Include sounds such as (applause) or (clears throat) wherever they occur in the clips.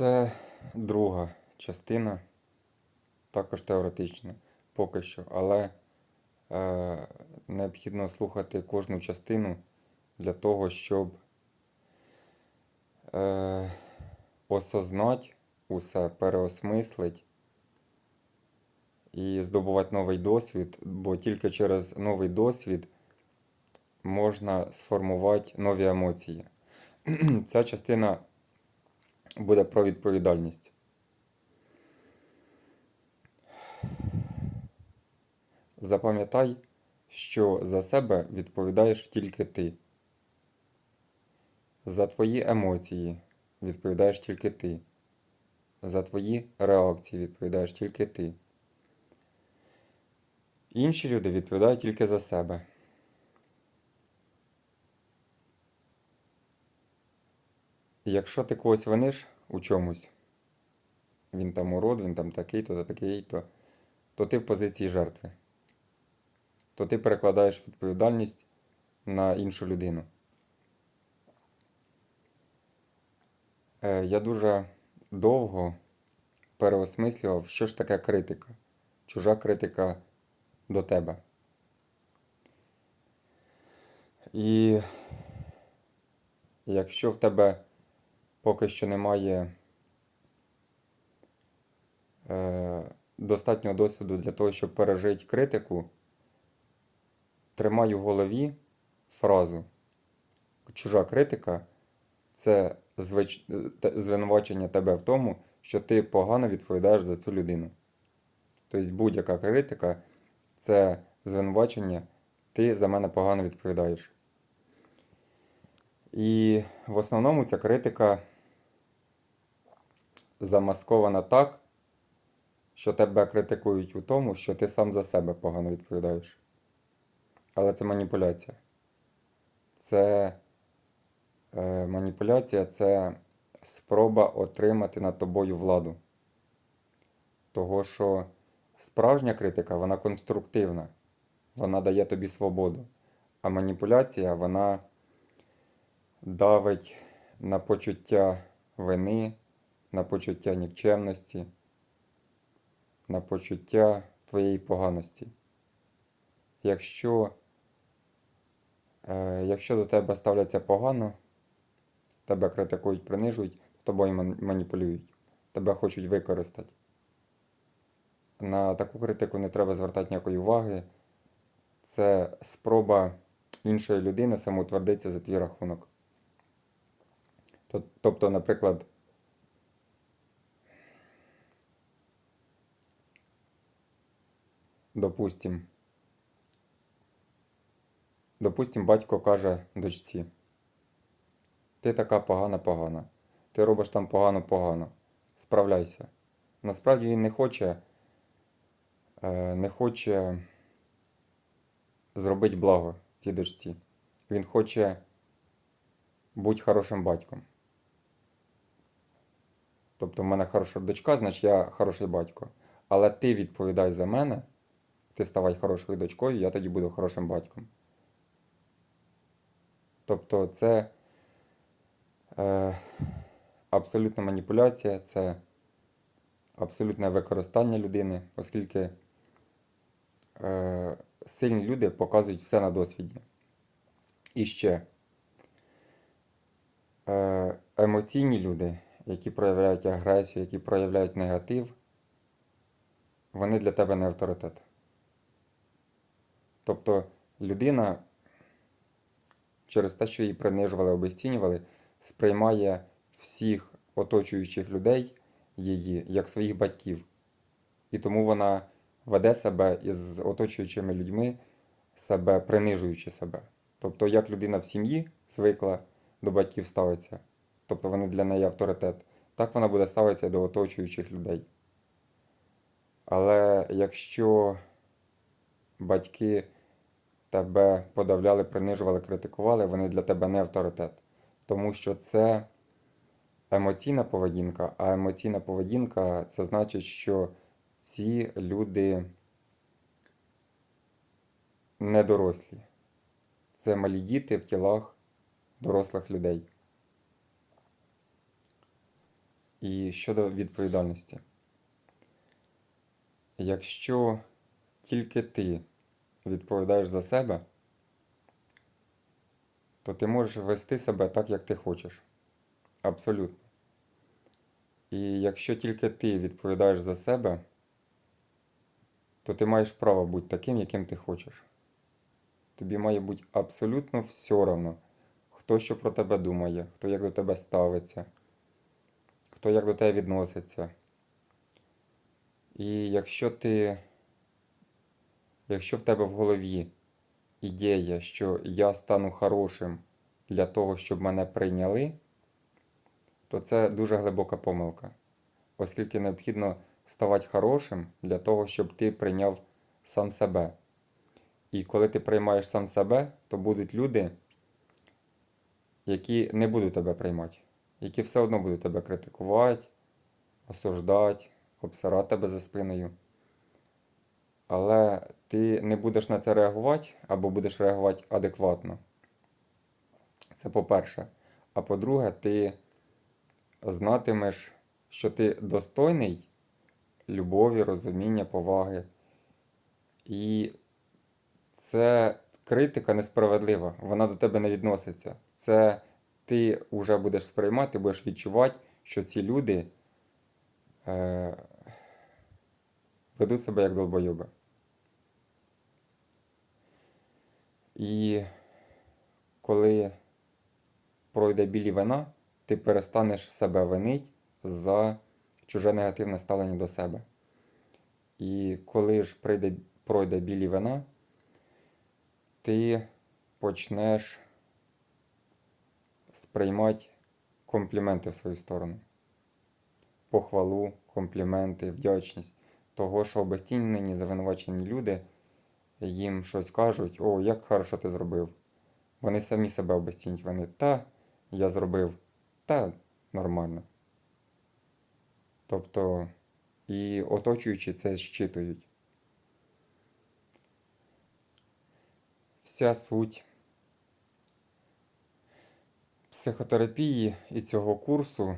Це друга частина, також теоретична, поки що, але е, необхідно слухати кожну частину для того, щоб е, осознати усе, переосмислить і здобувати новий досвід, бо тільки через новий досвід можна сформувати нові емоції. (clears throat) Ця частина буде про відповідальність. Запам'ятай, що за себе відповідаєш тільки ти. За твої емоції відповідаєш тільки ти. За твої реакції відповідаєш тільки ти. Інші люди відповідають тільки за себе. Якщо ти когось виниш у чомусь, він там урод, він там такий-то, такий-то, то ти в позиції жертви. То ти перекладаєш відповідальність на іншу людину. Е, Я дуже довго переосмислював, що ж таке критика, чужа критика до тебе. І якщо в тебе поки що немає е, достатнього досвіду для того, щоб пережити критику, тримай у голові фразу чужа критика це звич... звинувачення тебе в тому, що ти погано відповідаєш за цю людину. Тобто будь-яка критика це звинувачення, ти за мене погано відповідаєш. І в основному ця критика замаскована так, що тебе критикують у тому, що ти сам за себе погано відповідаєш. Але це маніпуляція. Це е, маніпуляція це спроба отримати над тобою владу. Того, що справжня критика, вона конструктивна, вона дає тобі свободу. А маніпуляція, вона давить на почуття вини, на почуття нікчемності, на почуття твоєї поганості. Якщо, е, якщо до тебе ставляться погано, тебе критикують, принижують, тобою маніпулюють, тебе хочуть використати. На таку критику не треба звертати ніякої уваги. Це спроба іншої людини самоутвердитися за твій рахунок. Тобто, наприклад, допустим, допустим, батько каже дочці, ти така погана-погана, ти робиш там погано-погано, справляйся. Насправді він не хоче, е, не хоче зробити благо цій дочці. Він хоче бути хорошим батьком. Тобто в мене хороша дочка, значить я хороший батько. Але ти відповідай за мене, ти ставай хорошою дочкою, я тоді буду хорошим батьком. Тобто це е, абсолютна маніпуляція, це абсолютне використання людини, оскільки е, сильні люди показують все на досвіді. І ще е, емоційні люди, які проявляють агресію, які проявляють негатив, вони для тебе не авторитет. Тобто людина через те, що її принижували, обесцінювали, сприймає всіх оточуючих людей її як своїх батьків. І тому вона веде себе із оточуючими людьми, себе принижуючи себе. Тобто, як людина в сім'ї звикла до батьків ставиться, тобто вони для неї авторитет, так вона буде ставитися до оточуючих людей. Але якщо батьки тебе подавляли, принижували, критикували, вони для тебе не авторитет. Тому що це емоційна поведінка, а емоційна поведінка це значить, що ці люди не дорослі. Це малі діти в тілах дорослих людей. І щодо відповідальності. Якщо тільки ти відповідаєш за себе, то ти можеш вести себе так, як ти хочеш. Абсолютно. І якщо тільки ти відповідаєш за себе, то ти маєш право бути таким, яким ти хочеш. Тобі має бути абсолютно все одно, хто що про тебе думає, хто як до тебе ставиться, хто як до тебе відноситься. І якщо ти, якщо в тебе в голові ідея, що я стану хорошим для того, щоб мене прийняли, то це дуже глибока помилка, оскільки необхідно ставати хорошим для того, щоб ти прийняв сам себе. І коли ти приймаєш сам себе, то будуть люди, які не будуть тебе приймати, які все одно будуть тебе критикувати, осуждати, обсирати тебе за спиною. Але ти не будеш на це реагувати або будеш реагувати адекватно. Це по-перше. А по-друге, ти знатимеш, що ти достойний любові, розуміння, поваги. І це критика несправедлива, вона до тебе не відноситься. Це ти вже будеш сприймати, будеш відчувати, що ці люди е, ведуть себе як долбойоби. І коли пройде білі вина, ти перестанеш себе винити за чуже негативне ставлення до себе. І коли ж прийде, пройде білі вина, ти почнеш сприймати компліменти в свою сторону. Похвалу, компліменти, вдячність того, що обезцінені, завинувачені люди їм щось кажуть, о, як хорошо ти зробив. Вони самі себе обезцінюють. Вони та я зробив, та нормально. Тобто і оточуючі це щитують. Вся суть психотерапії і цього курсу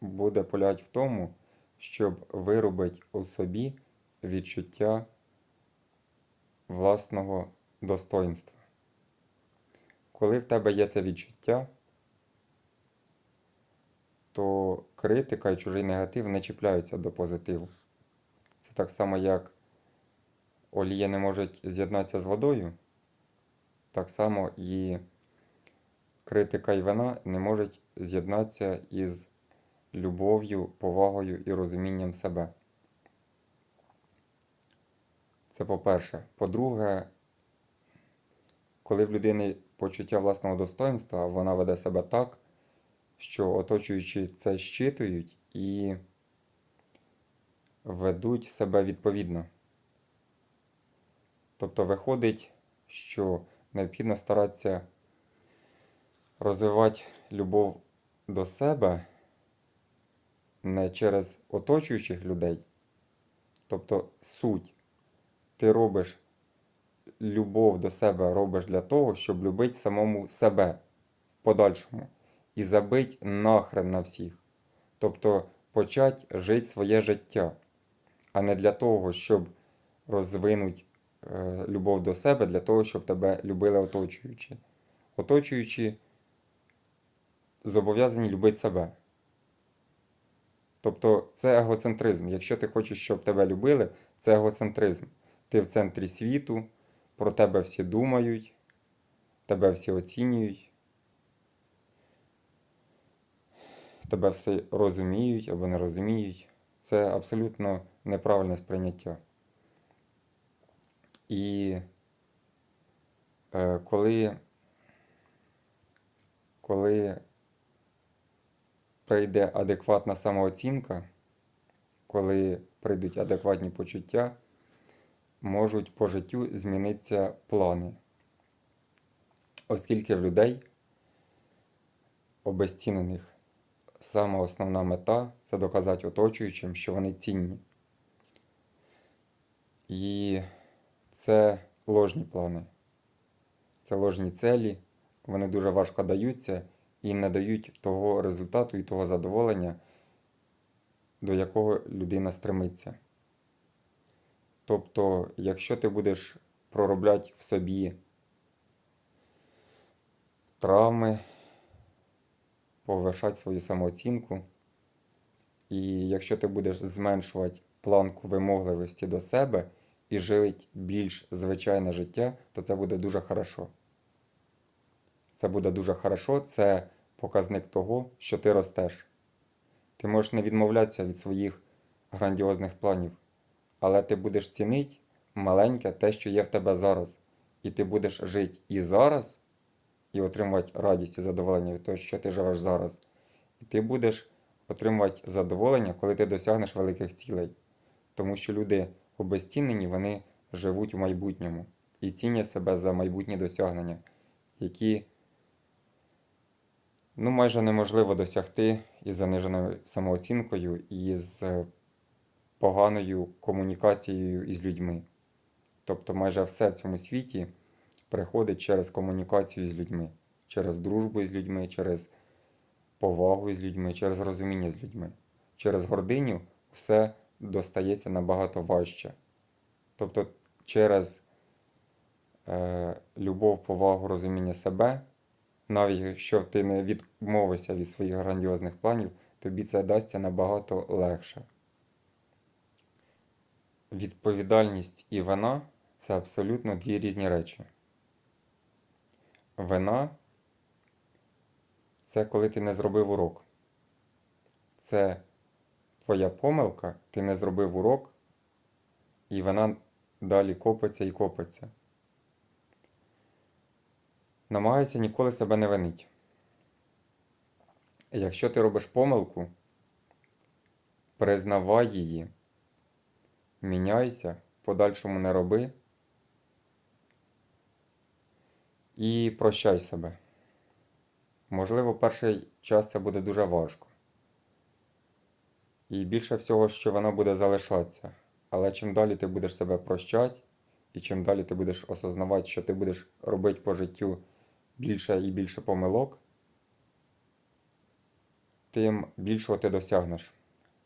буде полягати в тому, щоб виробити у собі відчуття власного достоинства. Коли в тебе є це відчуття, то критика і чужий негатив не чіпляються до позитиву. Це так само, як олія не може з'єднатися з водою, так само і критика і вина не можуть з'єднатися із любов'ю, повагою і розумінням себе. Це по-перше. По-друге, коли в людини почуття власного достоинства, вона веде себе так, що оточуючі це щитують і ведуть себе відповідно. Тобто виходить, що необхідно старатися розвивати любов до себе не через оточуючих людей, тобто суть. Ти робиш любов до себе робиш для того, щоб любити самому себе в подальшому і забить нахрен на всіх. Тобто почати жити своє життя, а не для того, щоб розвинути е, любов до себе, для того, щоб тебе любили оточуючі. Оточуючі зобов'язані любити себе. Тобто це егоцентризм. Якщо ти хочеш, щоб тебе любили, це егоцентризм. Ти в центрі світу, про тебе всі думають, тебе всі оцінюють, тебе все розуміють або не розуміють. Це абсолютно неправильне сприйняття. І е, коли, коли прийде адекватна самооцінка, коли прийдуть адекватні почуття, можуть по життю змінитися плани. Оскільки в людей обезцінених сама основна мета це доказати оточуючим, що вони цінні. І це ложні плани, це ложні целі, вони дуже важко даються і не дають того результату і того задоволення, до якого людина стремиться. Тобто, якщо ти будеш проробляти в собі травми, повишати свою самооцінку, і якщо ти будеш зменшувати планку вимогливості до себе і жити більш звичайне життя, то це буде дуже хорошо. Це буде дуже хорошо, це показник того, що ти ростеш. Ти можеш не відмовлятися від своїх грандіозних планів, але ти будеш цінити маленьке те, що є в тебе зараз. І ти будеш жити і зараз, і отримувати радість і задоволення від того, що ти живеш зараз. І ти будеш отримувати задоволення, коли ти досягнеш великих цілей. Тому що люди обезцінені, вони живуть у майбутньому і цінять себе за майбутні досягнення, які ну, майже неможливо досягти із заниженою самооцінкою і з поганою комунікацією із людьми. Тобто майже все в цьому світі приходить через комунікацію з людьми, через дружбу з людьми, через повагу з людьми, через розуміння з людьми. Через гординю все достається набагато важче. Тобто через е, любов, повагу, розуміння себе, навіть якщо ти не відмовишся від своїх грандіозних планів, тобі це дасться набагато легше. Відповідальність і вина це абсолютно дві різні речі. Вина це коли ти не зробив урок. Це твоя помилка, ти не зробив урок, і вона далі копиться і копиться. Намагайся ніколи себе не винити. Якщо ти робиш помилку, признавай її, міняйся, подальшому не роби і прощай себе. Можливо, перший час це буде дуже важко. І більше всього, що воно буде залишатися. Але чим далі ти будеш себе прощати, і чим далі ти будеш осознавати, що ти будеш робити по життю більше і більше помилок, тим більшого ти досягнеш.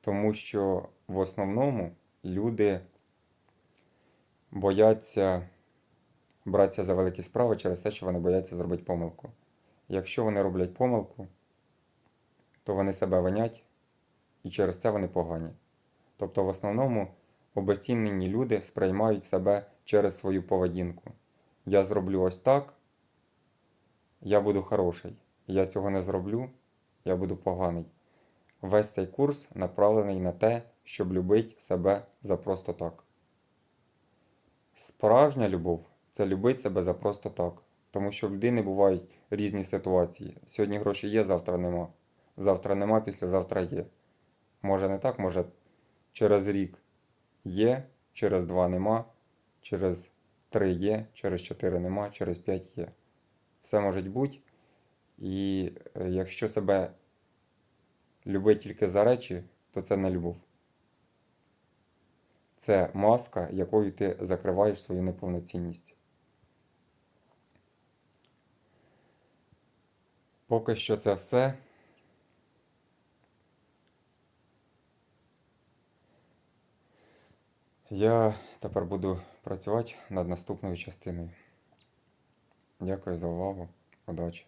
Тому що в основному люди бояться братися за великі справи через те, що вони бояться зробити помилку. Якщо вони роблять помилку, то вони себе винять і через це вони погані. Тобто, в основному обезцінені люди сприймають себе через свою поведінку. Я зроблю ось так, я буду хороший. Я цього не зроблю, я буду поганий. Весь цей курс направлений на те, щоб любити себе за просто так. Справжня любов це любити себе за просто так. Тому що в людини бувають різні ситуації. Сьогодні гроші є, завтра нема. Завтра нема, післязавтра є. Може не так, може через рік є, через два нема, через три є, через чотири нема, через п'ять є. Все може бути. І е, якщо себе любить тільки за речі, то це не любов. Це маска, якою ти закриваєш свою неповноцінність. Поки що це все. Я тепер буду працювати над наступною частиною. Дякую за увагу. Удачі!